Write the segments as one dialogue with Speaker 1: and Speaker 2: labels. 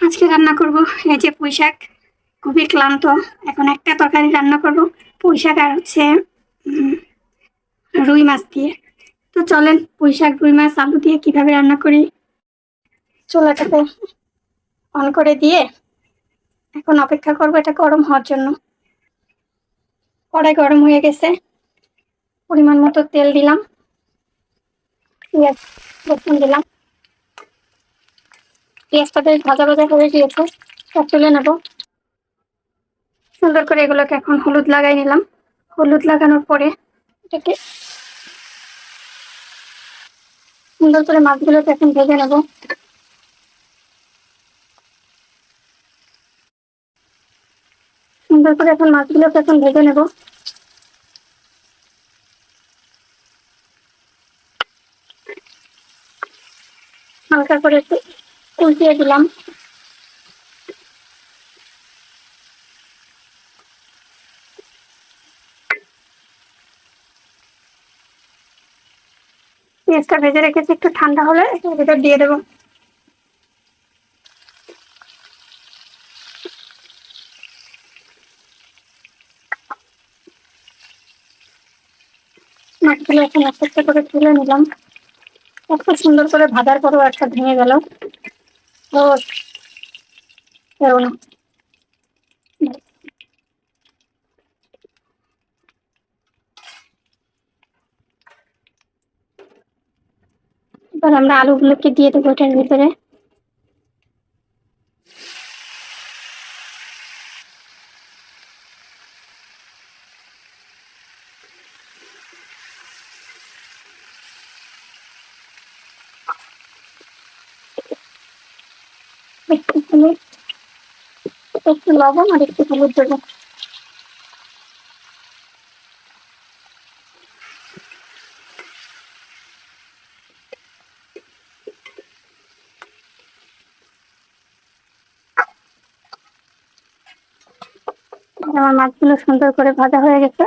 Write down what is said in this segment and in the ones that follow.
Speaker 1: আজকে রান্না করব এই যে পুঁই শাক, খুবই ক্লান্ত। এখন একটা তরকারি রান্না করব, পুঁই শাক আর হচ্ছে রুই মাছ দিয়ে। তো চলেন পুঁই রুই মাছ, আলু দিয়ে কীভাবে রান্না করি? চুলাটাকে অন করে দিয়ে এখন অপেক্ষা করব এটা গরম হওয়ার জন্য। কড়াই গরম হয়ে গেছে, পরিমাণ মতো তেল দিলাম। পেঁয়াজ রসুন দিলাম। পেঁয়াজটা বেশ ভাজা ভাজা হয়ে গিয়েছে তুলে নেব। সুন্দর করে এগুলোকে এখন হলুদ লাগাই নিলাম। হলুদ লাগানোর পরে এটাকে সুন্দর করে মাছগুলোকে এখন ভেজে নেব। সুন্দর করে এখন মাছগুলোকে এখন ভেজে নেব। হালকা করে একটু উল্টিয়ে দিলাম। পেঁয়াজটা ভেজে রেখেছি, একটু ঠান্ডা হলে ভিতর দিয়ে দেবো। এখন একটা একটা করে তুলে নিলাম। এত সুন্দর করে ভাজার পরেও একটা ভেঙে গেল। ও এরো না এবার আমরা আলুগুলোকে দিয়ে দেবো এটার ভিতরে একটু হলুদ একটু লবণ আর একটু হলুদ দেবো। আমার মাছগুলো সুন্দর করে ভাজা হয়ে গেছে।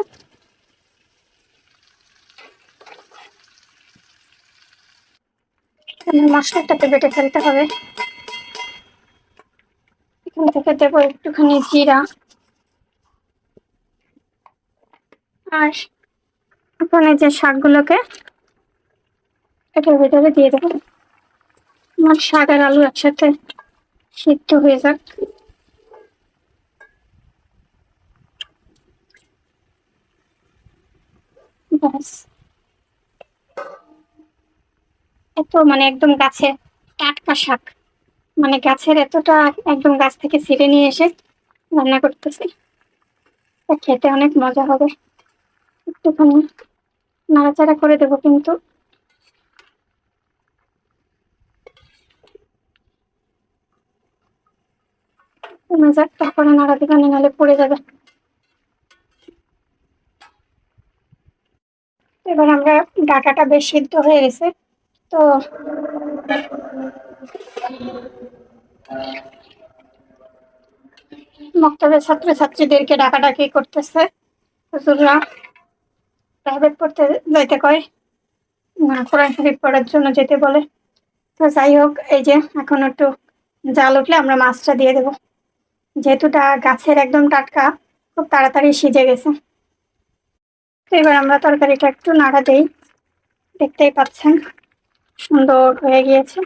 Speaker 1: মশলাটাকে বেটে ফেলতে হবে। থেকে দেবো একটুখানি জিরা। আর এখন এই যে শাকগুলোকে, এটার ভিতরে দিয়ে দেবো। আমার শাক আর আলু একসাথে সিদ্ধ হয়ে যাক। ব্যাস। এত মানে একদম গাছে টাটকা শাক। মানে গাছের এতটা একদম গাছ থেকে ছিঁড়ে নিয়ে এসে রান্না করতেছি। খেতে অনেক মজা হবে। একটুখানি নাড়াচাড়া করে দেবো কিন্তু। তারপরে নাড়া দিবানি নাহলে পড়ে যাবে। এবার আমরা ডাটাটা বেশ সিদ্ধ হয়ে গেছে। তো মক্তবের ছাত্রছাত্রীদেরকে ডাকাডাকি করতেছে। হুজুররা প্রাইভেট পড়তে যাইতে কয় কোরআন শরীফ পড়ার জন্য যেতে বলে। তো যাই হোক, এই যে এখন একটু জাল উঠলে আমরা মাছটা দিয়ে দেবো। যেহেতু গাছের একদম টাটকা, খুব তাড়াতাড়ি সিজে গেছে। তো এবার আমরা তরকারিটা একটু নাড়া দেই। দেখতেই পাচ্ছেন, সুন্দর হয়ে গিয়েছে।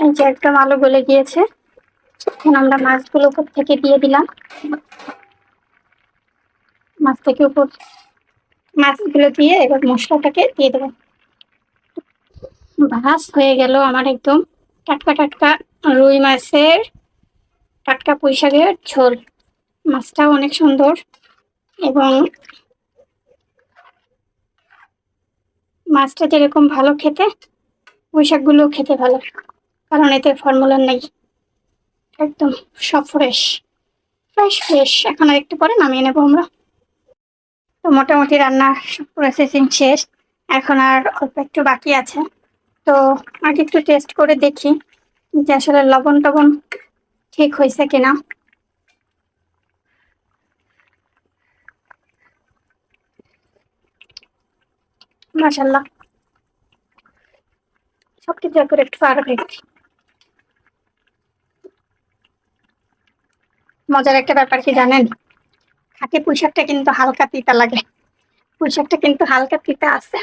Speaker 1: এই যে একদম আলু গলে গিয়েছে। এখন আমরা মাছগুলো উপর থেকে দিয়ে দিলাম। মাছ থেকে উপর মাছগুলো দিয়ে এবার মশলাটাকে দিয়ে দেবো। ভাস হয়ে গেল আমার একদম টাটকা টাটকা রুই মাছের টাটকা পুঁই শাকের ঝোল। মাছটাও অনেক সুন্দর এবং মাছটা যেরকম ভালো খেতে পুঁই খেতে ভালো। কারণ এতে ফর্মুলা নেই। একদম সব ফ্রেশ ফ্রেশ ফ্রেশ এখন আর একটু পরে নামিয়ে নেব আমরা। তো মোটামুটি রান্নার প্রসেসিং শেষ। এখন আর অল্প একটু বাকি আছে। তো আগে একটু টেস্ট করে দেখি যে আসলে লবণ টবণ ঠিক হয়েছে কিনা। মাশাল্লাহ সবকিছু একটু পারফেক্ট। মজার একটা ব্যাপার কি জানেন? খাঁটি পুঁইশাকটা কিন্তু হালকা তিতা লাগে। পুঁইশাকটা কিন্তু হালকা তিতা আছে।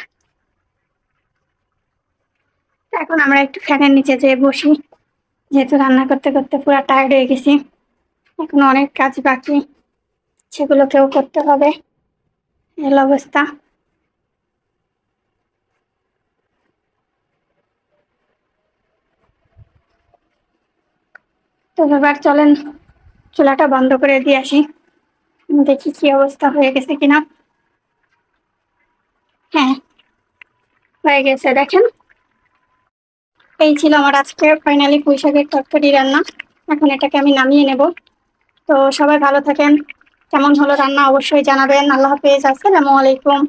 Speaker 1: এখন আমরা একটু ফ্যানের নিচে যেয়ে বসি। যেহেতু রান্না করতে করতে পুরো টায়ার্ড হয়ে গেছি। এখন অনেক কাজ বাকি। সেগুলোকেও করতে হবে। এল অবস্থা। তো এবার চলেন চুলাটা বন্ধ করে দিয়ে আসি। দেখি কি অবস্থা হয়ে গেছে কিনা। হ্যাঁ হয়ে গেছে, দেখেন। এই ছিল আমার আজকে ফাইনালি পুঁই শাকের তরকারি রান্না। এখন এটাকে আমি নামিয়ে নেব। তো সবাই ভালো থাকেন। কেমন হলো রান্না অবশ্যই জানাবেন। আল্লাহ হাফেজ। আসসালামু আলাইকুম।